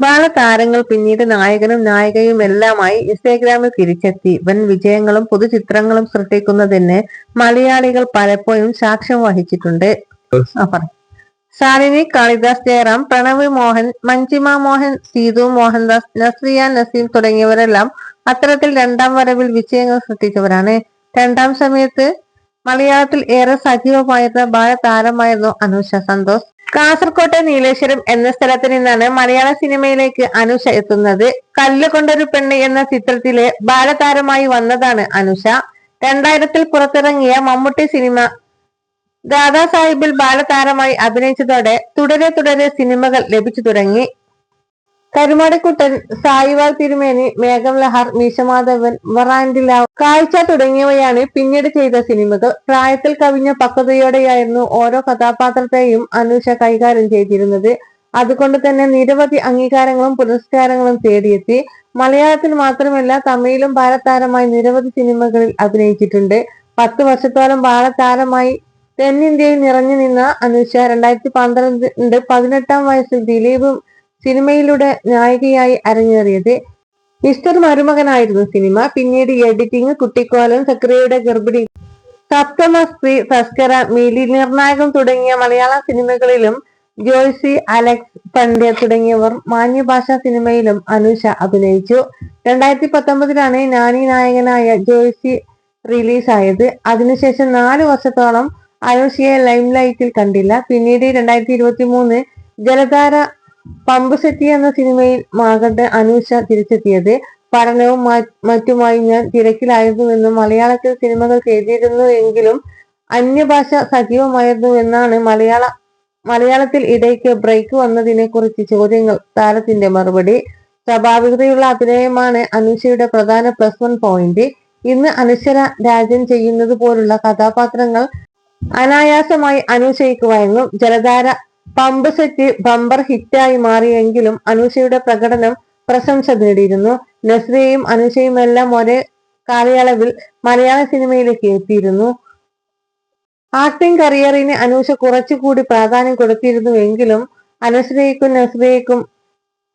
ബാലതാരങ്ങൾ പിന്നീട് നായകനും നായികയും എല്ലാമായി ഇൻസ്റ്റാഗ്രാമിൽ തിരിച്ചെത്തി. വൻ വിജയങ്ങളും പുതുചിത്രങ്ങളും സൃഷ്ടിക്കുന്നതിന് മലയാളികൾ പലപ്പോഴും സാക്ഷ്യം വഹിച്ചിട്ടുണ്ട്. ശാലിനി കാളിദാസ് ജയറാം പ്രണവ് മോഹൻ മഞ്ജിമ മോഹൻ സീതു മോഹൻദാസ് നസ്രിയ നസീം തുടങ്ങിയവരെല്ലാം അത്തരത്തിൽ രണ്ടാം വരവിൽ വിജയങ്ങൾ സൃഷ്ടിച്ചവരാണ്. രണ്ടാം സമയത്ത് മലയാളത്തിൽ ഏറെ സജീവമായിരുന്ന ബാലതാരമായിരുന്നു അനുഷ സന്തോഷ്. കാസർകോട്ടെ നീലേശ്വരം എന്ന സ്ഥലത്ത് നിന്നാണ് മലയാള സിനിമയിലേക്ക് അനുഷ എത്തുന്നത്. കല്ലുകൊണ്ടൊരു പെണ്ണ് എന്ന ചിത്രത്തിലെ ബാലതാരമായി വന്നതാണ് അനുഷ. രണ്ടായിരത്തിൽ പുറത്തിറങ്ങിയ മമ്മൂട്ടി സിനിമ ദാദാ സാഹിബിൽ ബാലതാരമായി അഭിനയിച്ചതോടെ തുടരെ തുടരെ സിനിമകൾ ലഭിച്ചു തുടങ്ങി. കരുമാടിക്കുട്ടൻ സായിവാൾ തിരുമേനി മേഘം ലഹർ മീശമാധവൻ വറാൻഡില കാഴ്ച തുടങ്ങിയവയാണ് പിന്നീട് ചെയ്ത സിനിമകൾ. പ്രായത്തിൽ കവിഞ്ഞ പക്വതയോടെയായിരുന്നു ഓരോ കഥാപാത്രത്തെയും അനുഷ കൈകാര്യം ചെയ്തിരുന്നത്. അതുകൊണ്ട് തന്നെ നിരവധി അംഗീകാരങ്ങളും പുരസ്കാരങ്ങളും തേടിയെത്തി. മലയാളത്തിൽ മാത്രമല്ല തമിഴിലും ബാലതാരമായി നിരവധി സിനിമകളിൽ അഭിനയിച്ചിട്ടുണ്ട്. പത്ത് വർഷത്തോളം ബാലതാരമായി തെന്നിന്ത്യയിൽ നിറഞ്ഞു നിന്ന അനുഷ രണ്ടായിരത്തി പന്ത്രണ്ട് പതിനെട്ടാം വയസ്സിൽ ദിലീപ് സിനിമയിലൂടെ നായികയായി അരങ്ങേറിയത് മിസ്റ്റർ മരുമകനായിരുന്നു സിനിമ. പിന്നീട് എഡിറ്റിംഗ് കുട്ടിക്കോലം സക്രിയയുടെ ഗർഭിണി സപ്തമ സ്ത്രീ തസ്കര മീലി നിർണായകം തുടങ്ങിയ മലയാള സിനിമകളിലും ജോയ്സി അലക്സ് പണ്ഡ്യ തുടങ്ങിയവർ മാന്യഭാഷ സിനിമയിലും അനുഷ അഭിനയിച്ചു. രണ്ടായിരത്തി പത്തൊമ്പതിലാണ് നാനി നായകനായ ജോയ്സി റിലീസായത്. അതിനുശേഷം നാല് വർഷത്തോളം അനുഷയെ ലൈംലൈറ്റിൽ കണ്ടില്ല. പിന്നീട് രണ്ടായിരത്തി ഇരുപത്തി മൂന്ന് ജലധാര പമ്പ് സെറ്റി എന്ന സിനിമയിൽ മാകണ്ട് അനൂഷ തിരിച്ചെത്തിയത്. പഠനവും മറ്റുമായി ഞാൻ തിരക്കിലായിരുന്നുവെന്നും മലയാളത്തിൽ സിനിമകൾ ചെയ്തിരുന്നു എങ്കിലും അന്യഭാഷ സജീവമായിരുന്നു എന്നാണ് മലയാള മലയാളത്തിൽ ഇടയ്ക്ക് ബ്രേക്ക് വന്നതിനെ കുറിച്ച് ചോദ്യങ്ങൾ. താരത്തിന്റെ മറുപടി സ്വാഭാവികതയുള്ള അഭിനയമാണ് അനുഷയുടെ പ്രധാന പ്ലസ് വൺ പോയിന്റ്. ഇന്ന് അനശ്വര രാജൻ ചെയ്യുന്നത് പോലുള്ള കഥാപാത്രങ്ങൾ അനായാസമായി വഴങ്ങും. ജലധാര പമ്പ് സെറ്റ് ബമ്പർ ഹിറ്റായി മാറിയെങ്കിലും അനുഷയുടെ പ്രകടനം പ്രശംസ നേടിയിരുന്നു. നസ്രിയയും അനുഷയും എല്ലാം ഒരേ കാലയളവിൽ മലയാള സിനിമയിലേക്ക് എത്തിയിരുന്നു. ആക്ടിംഗ് കരിയറിന് അനുഷ കുറച്ചുകൂടി പ്രാധാന്യം കൊടുത്തിരുന്നുവെങ്കിലും അനുശ്രയക്കും നസ്രയക്കും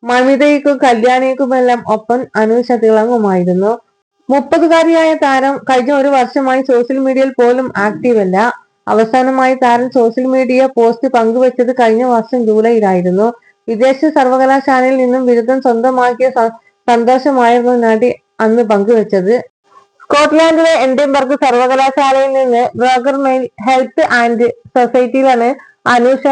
മമിതയ്ക്കും കല്യാണിക്കുമെല്ലാം ഒപ്പം അനുഷ തിളങ്ങുമായിരുന്നു. മുപ്പതുകാരിയായ താരം കഴിഞ്ഞ ഒരു വർഷമായി സോഷ്യൽ മീഡിയയിൽ പോലും ആക്റ്റീവല്ല. അവസാനമായി താരം സോഷ്യൽ മീഡിയ പോസ്റ്റ് പങ്കുവച്ചത് കഴിഞ്ഞ വർഷം ജൂലൈയിലായിരുന്നു. വിദേശ സർവകലാശാലയിൽ നിന്നും ബിരുദം സ്വന്തമാക്കിയ സന്തോഷമായിരുന്നു നടി അന്ന് പങ്കുവച്ചത്. സ്കോട്ട്ലാൻഡിലെ എൻഡിംബർഗ് സർവകലാശാലയിൽ നിന്ന് ബ്രോഗർ മെയിൽ ഹെൽത്ത് ആൻഡ് സൊസൈറ്റിയിലാണ് അനുഷ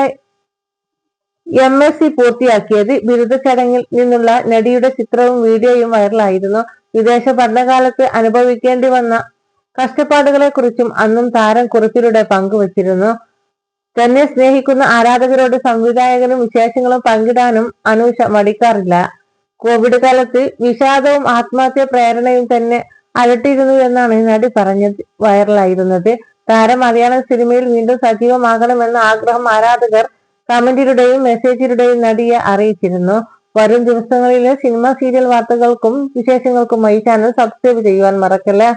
എം എസ് സി പൂർത്തിയാക്കിയത്. ബിരുദ ചടങ്ങിൽ നിന്നുള്ള നടിയുടെ ചിത്രവും വീഡിയോയും വൈറലായിരുന്നു. വിദേശ പഠനകാലത്ത് അനുഭവിക്കേണ്ടി വന്ന കഷ്ടപ്പാടുകളെ കുറിച്ചും അന്നും താരം കുറിപ്പിലൂടെ പങ്കുവച്ചിരുന്നു. തന്നെ സ്നേഹിക്കുന്ന ആരാധകരോട് സംവിധായകനും വിശേഷങ്ങളും പങ്കിടാനും അനൂഷ മടിക്കാറില്ല. കോവിഡ് കാലത്ത് വിഷാദവും ആത്മഹത്യ പ്രേരണയും തന്നെ അലട്ടിയിരുന്നു എന്നാണ് നടി പറഞ്ഞത്. വൈറലായിരുന്നത്. താരം മലയാള സിനിമയിൽ വീണ്ടും സജീവമാകണമെന്ന ആഗ്രഹം ആരാധകർ കമന്റിലൂടെയും മെസ്സേജിലൂടെയും നടിയെ അറിയിച്ചിരുന്നു. വരും ദിവസങ്ങളിലെ സിനിമ സീരിയൽ വാർത്തകൾക്കും വിശേഷങ്ങൾക്കും വിശേഷങ്ങൾക്കുമായി ചാനൽ സബ്സ്ക്രൈബ് ചെയ്യുവാൻ മറക്കല്ലേ?